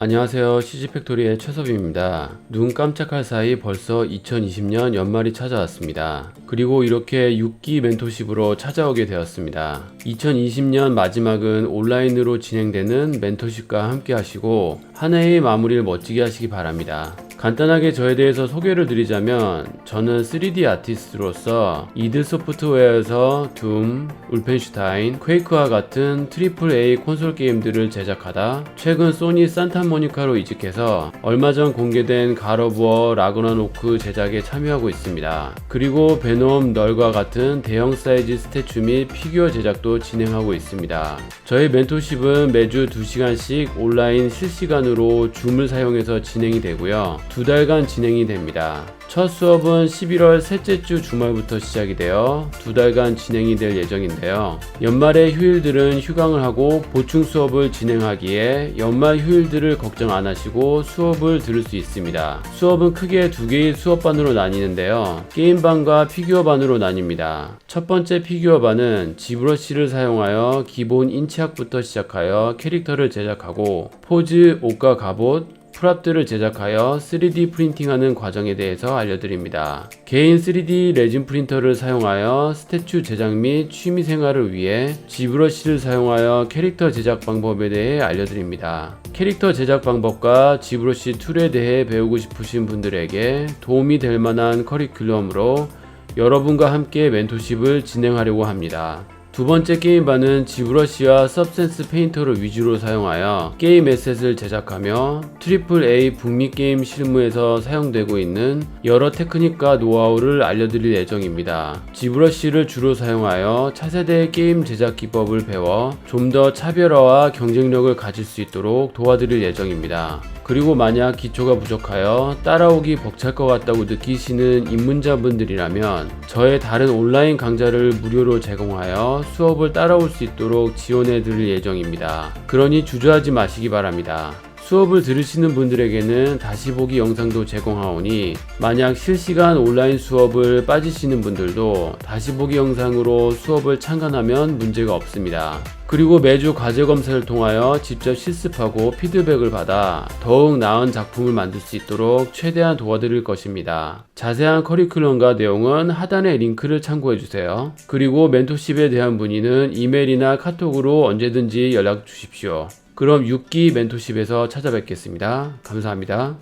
안녕하세요. CG팩토리의 최섭입니다. 눈 깜짝할 사이 벌써 2020년 연말이 찾아왔습니다. 그리고 이렇게 6기 멘토십으로 찾아오게 되었습니다. 2020년 마지막은 온라인으로 진행되는 멘토십과 함께 하시고 한 해의 마무리를 멋지게 하시기 바랍니다. 간단하게 저에 대해서 소개를 드리자면 저는 3D 아티스트로서 이드 소프트웨어에서 둠, 울펜슈타인, 퀘이크와 같은 트리플 A 콘솔 게임들을 제작하다 최근 소니 산타모니카로 이직해서 얼마 전 공개된 가러브어 라그나노크 제작에 참여하고 있습니다. 그리고 베놈 널과 같은 대형 사이즈 스태츄 및 피규어 제작도 진행하고 있습니다. 저희 멘토십은 매주 2시간씩 온라인 실시간으로 줌을 사용해서 진행이 되고요. 두 달간 진행이 됩니다. 첫 수업은 11월 셋째 주 주말부터 시작이 되어 두 달간 진행이 될 예정인데요. 연말에 휴일들은 휴강을 하고 보충 수업을 진행하기에 연말 휴일들을 걱정 안 하시고 수업을 들을 수 있습니다. 수업은 크게 두 개의 수업반으로 나뉘는데요. 게임반과 피규어반으로 나뉩니다. 첫 번째 피규어반은 지브러시를 사용하여 기본 인체학부터 시작하여 캐릭터를 제작하고 포즈, 옷과 갑옷, 프랍들을 제작하여 3D 프린팅하는 과정에 대해서 알려드립니다. 개인 3D 레진 프린터를 사용하여 스태츄 제작 및 취미 생활을 위해 지브러시를 사용하여 캐릭터 제작 방법에 대해 알려드립니다. 캐릭터 제작 방법과 지브러시 툴에 대해 배우고 싶으신 분들에게 도움이 될 만한 커리큘럼으로 여러분과 함께 멘토십을 진행하려고 합니다. 두 번째 게임반은 지브러시와 서브센스 페인터를 위주로 사용하여 게임 에셋을 제작하며 트리플 A 북미 게임 실무에서 사용되고 있는 여러 테크닉과 노하우를 알려드릴 예정입니다. 지브러시를 주로 사용하여 차세대 게임 제작 기법을 배워 좀 더 차별화와 경쟁력을 가질 수 있도록 도와드릴 예정입니다. 그리고 만약 기초가 부족하여 따라오기 벅찰 것 같다고 느끼시는 입문자분들이라면 저의 다른 온라인 강좌를 무료로 제공하여 수업을 따라올 수 있도록 지원해 드릴 예정입니다. 그러니 주저하지 마시기 바랍니다. 수업을 들으시는 분들에게는 다시 보기 영상도 제공하오니 만약 실시간 온라인 수업을 빠지시는 분들도 다시 보기 영상으로 수업을 참관하면 문제가 없습니다. 그리고 매주 과제 검사를 통하여 직접 실습하고 피드백을 받아 더욱 나은 작품을 만들 수 있도록 최대한 도와드릴 것입니다. 자세한 커리큘럼과 내용은 하단의 링크를 참고해 주세요. 그리고 멘토십에 대한 문의는 이메일이나 카톡으로 언제든지 연락 주십시오. 그럼 6기 멘토십에서 찾아뵙겠습니다. 감사합니다.